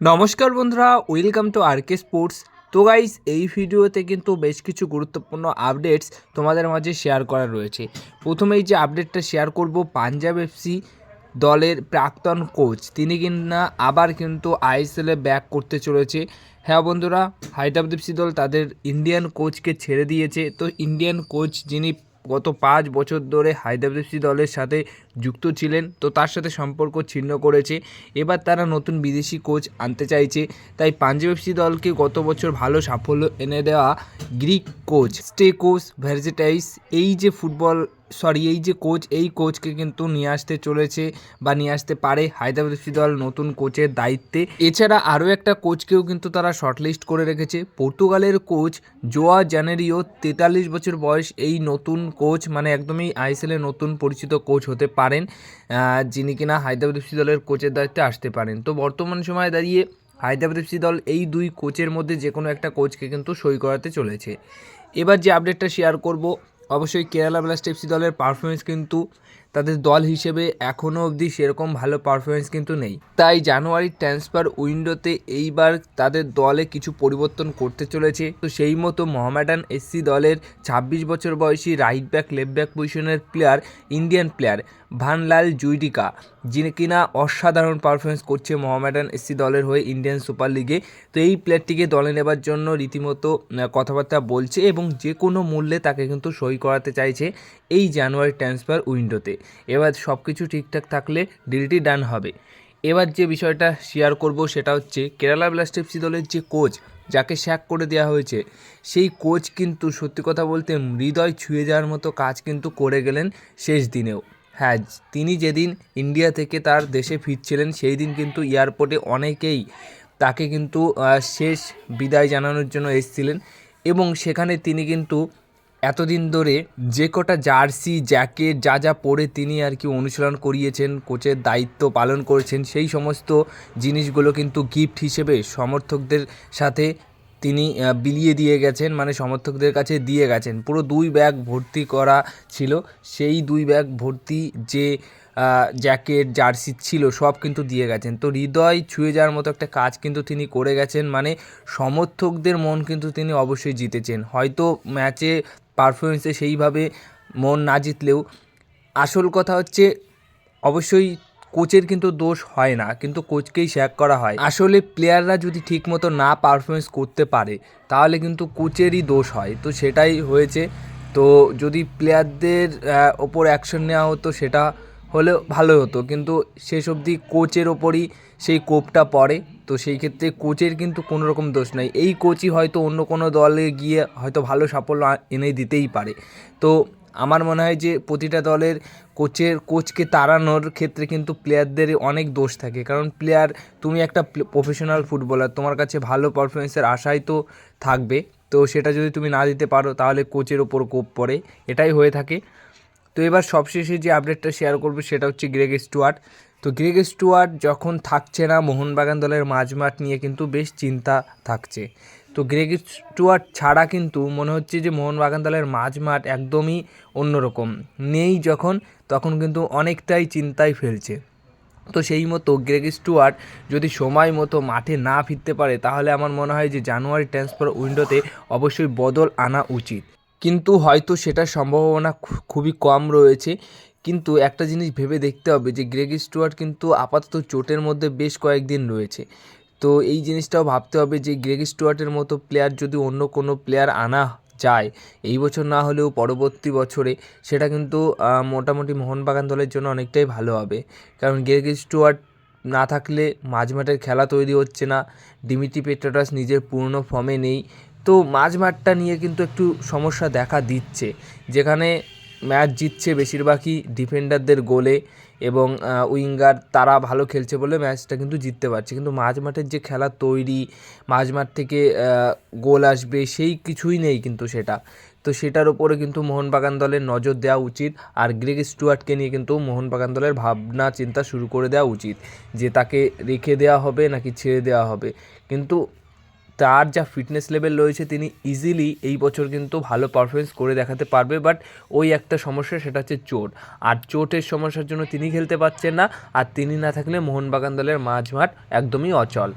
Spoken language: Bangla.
নমস্কার বন্ধুরা ওয়েলকাম টু আরকে স্পোর্টস তো গাইস এই ভিডিওতে কিন্তু বেশ কিছু গুরুত্বপূর্ণ আপডেটস তোমাদের মাঝে শেয়ার করা রয়েছে। প্রথমেই যে আপডেটটা শেয়ার করব পাঞ্জাব এফসি দলের প্রাক্তন কোচ তিনি কিনা আবার কিন্তু আইএসএলে ব্যাক করতে চলেছে। হ্যাঁ বন্ধুরা হায়দ্রাবাদ এফসি দল তাদের ইন্ডিয়ান কোচকে ছেড়ে দিয়েছে। তো ইন্ডিয়ান কোচ যিনি গত পাঁচ বছর ধরে হায়দ্রাবাদ এফসি দলের সাথে যুক্ত ছিলেন। তো তার সাথে সম্পর্ক ছিন্ন করেছে। এবার তারা নতুন বিদেশি কোচ আনতে চাইছে। তাই পাঞ্জাব এফসি দলকে গত বছর ভালো সাফল্য এনে দেওয়া গ্রিক কোচ স্টেকোস ভ্যারজেটাইস এই যে ফুটবল সরি এই যে কোচ, এই কোচকে কিন্তু নিয়ে আসতে চলেছে বা নিয়ে আসতে পারে হায়দ্রাবাদ এফসি দল নতুন কোচের দায়িত্বে। এছাড়া আরও একটা কোচকেও কিন্তু তারা শর্টলিস্ট করে রেখেছে। পর্তুগালের কোচ জোয়া জানেরিও তেতাল্লিশ বছর বয়স এই নতুন কোচ মানে একদমই আইএসএল এর নতুন পরিচিত কোচ হতে পারেন যিনি কিনা হায়দ্রাবাদ এফসি দলের কোচের দায়িত্বে আসতে পারেন। তো বর্তমান সময়ে দাঁড়িয়ে হায়দ্রাবাদ এফসি দল এই দুই কোচের মধ্যে যে কোনো একটা কোচকে কিন্তু সই করাতে চলেছে। এবার যে আপডেটটা শেয়ার করব, অবশ্যই কেরালা ব্লাস্ট এফসি দলের পারফরমেন্স কিন্তু তাদের দল হিসেবে এখনও অবধি সেরকম ভালো পারফরমেন্স কিন্তু নেই। তাই জানুয়ারির ট্রান্সফার উইন্ডোতে এইবার তাদের দলে কিছু পরিবর্তন করতে চলেছে। তো সেই মতো মোহামেডান এসসি দলের ছাব্বিশ বছর বয়সী রাইট ব্যাক লেফট ব্যাক পজিশনের প্লেয়ার ইন্ডিয়ান প্লেয়ার ভানলাল জুইডিকা যিনি কিনা অসাধারণ পারফরমেন্স করছে মোহামেডান এসসি দলের হয়ে ইন্ডিয়ান সুপার লিগে। তো এই প্লেয়ারটিকে দলে নেবার জন্য রীতিমতো কথাবার্তা বলছে এবং যে কোনো মূল্যে তাকে কিন্তু সই করাতে চাইছে এই জানুয়ারি ট্রান্সফার উইন্ডোতে এবার সব কিছু ঠিকঠাক থাকলে ডিলটি ডান হবে। এবার যে বিষয়টা শেয়ার করব সেটা হচ্ছে কেরালা ব্লাস্ট এফসি দলের যে কোচ যাকে শ্যাক করে দেওয়া হয়েছে, সেই কোচ কিন্তু সত্যি কথা বলতে হৃদয় ছুঁয়ে যাওয়ার মতো কাজ কিন্তু করে গেলেন শেষ দিনেও। হ্যাঁ তিনি যেদিন ইন্ডিয়া থেকে তার দেশে ফিরছিলেন সেই দিন কিন্তু এয়ারপোর্টে অনেকেই তাকে কিন্তু শেষ বিদায় জানানোর জন্য এসেছিলেন এবং সেখানে তিনি কিন্তু এতদিন ধরে যে কটা জার্সি, জ্যাকেট যা যা পরে তিনি আর কি অনুশীলন করিয়েছেন, কোচের দায়িত্ব পালন করেছেন, সেই সমস্ত জিনিসগুলো কিন্তু গিফট হিসেবে সমর্থকদের সাথে তিনি বিলিয়ে দিয়ে গেছেন মানে সমর্থকদের কাছে দিয়ে গেছেন। পুরো দুই ব্যাগ ভর্তি করা ছিল। সেই দুই ব্যাগ ভর্তি যে জ্যাকেট, জার্সি ছিল, সব কিন্তু দিয়ে গেছেন। তো হৃদয় ছুঁয়ে যাওয়ার মতো একটা কাজ কিন্তু তিনি করে গেছেন। মানে সমর্থকদের মন কিন্তু তিনি অবশ্যই জিতেছেন। হয়তো ম্যাচে পারফরমেন্সে সেইভাবে মন না জিতলেও আসল কথা হচ্ছে, অবশ্যই কোচের কিন্তু দোষ হয় না, কিন্তু কোচকেই শ্যাক করা হয়। আসলে প্লেয়াররা যদি ঠিকমতো না পারফরমেন্স করতে পারে, তাহলে কিন্তু কোচেরই দোষ হয়। তো সেটাই হয়েছে। তো যদি প্লেয়ারদের ওপর অ্যাকশন নেওয়া হতো, সেটা হলে ভালো হতো। কিন্তু শেষ অবধি কোচের ওপরই সেই কোপটা পড়ে। তো সেই ক্ষেত্রে কোচের কিন্তু কোনো রকম দোষ নাই। এই কোচই হয়তো অন্য কোনো দলে গিয়ে হয়তো ভালো সাফল্য এনে দিতেই পারে। তো আমার মনে হয় যে প্রতিটা দলের কোচের, কোচকে তাড়ানোর ক্ষেত্রে কিন্তু প্লেয়ারদের অনেক দোষ থাকে। কারণ প্লেয়ার তুমি একটা প্রফেশনাল ফুটবলার তোমার কাছে ভালো পারফরমেন্সের আশাই তো থাকবে। তো সেটা যদি তুমি না দিতে পারো, তাহলে কোচের ওপর কোপ পড়ে। এটাই হয়ে থাকে। তো এবার সবশেষে যে আপডেটটা শেয়ার করব, সেটা হচ্ছে গ্রেগ স্টুয়ার্ট তো গ্রেগ স্টুয়ার্ট যখন থাকছে না, মোহনবাগান দলের মাঝমাঠ নিয়ে কিন্তু বেশ চিন্তা থাকছে। তো গ্রেগ স্টুয়ার্ট ছাড়া কিন্তু মনে হচ্ছে যে মোহনবাগান দলের মাঝমাঠ একদমই অন্যরকম। নেই যখন, তখন কিন্তু অনেকটাই চিন্তায় ফেলছে। তো সেই মতো গ্রেগ স্টুয়ার্ট যদি সময় মতো মাঠে না ফিরতে পারে, তাহলে আমার মনে হয় যে জানুয়ারি ট্রান্সফার উইন্ডোতে অবশ্যই বদল আনা উচিত। কিন্তু হয়তো সেটার সম্ভাবনা খুবই কম রয়েছে। কিন্তু একটা জিনিস ভেবে দেখতে হবে যে গ্রেগ স্টুয়ার্ট কিন্তু আপাতত চোটের মধ্যে বেশ কয়েকদিন রয়েছে। তো এই জিনিসটাও ভাবতে হবে যে গ্রেগ স্টুয়ার্টের মতো প্লেয়ার যদি অন্য কোনো প্লেয়ার আনা যায়, এই বছর না হলেও পরবর্তী বছরে, সেটা কিন্তু মোটামুটি মোহনবাগান দলের জন্য অনেকটাই ভালো হবে। কারণ গ্রেগ স্টুয়ার্ট না থাকলে মাঝমাঠের খেলা তৈরি হচ্ছে না ডিমিটি পেট্রাটাস নিজের পুরনো ফর্মে নেই। তো মাঝমাঠটা নিয়ে কিন্তু একটু সমস্যা দেখা দিচ্ছে। যেখানে ম্যাচ জিতছে বেশিরভাগই ডিফেন্ডারদের গোলে এবং উইঙ্গার তারা ভালো খেলছে বলে ম্যাচটা কিন্তু জিততে পারছে। কিন্তু মাঝ মাঠের যে খেলা তৈরি মাঝমাঠ থেকে গোল আসবে সেই কিছুই নেই কিন্তু সেটা। তো সেটার উপরে কিন্তু মোহনবাগান দলের নজর দেওয়া উচিত আর গ্রেগ স্টুয়ার্টকে নিয়ে কিন্তু মোহনবাগান দলের ভাবনা, চিন্তা শুরু করে দেওয়া উচিত যে তাকে রেখে দেওয়া হবে নাকি ছেড়ে দেওয়া হবে। কিন্তু তার যা ফিটনেস লেভেল রয়েছে, তিনি ইজিলি এই বছর কিন্তু ভালো পারফরমেন্স করে দেখাতে পারবে। বাট ওই একটা সমস্যা, সেটা হচ্ছে চোট। আর চোটের সমস্যার জন্য তিনি খেলতে পারছেন না। আর তিনি না থাকলে মোহনবাগান দলের মাঝমাঠ একদমই অচল।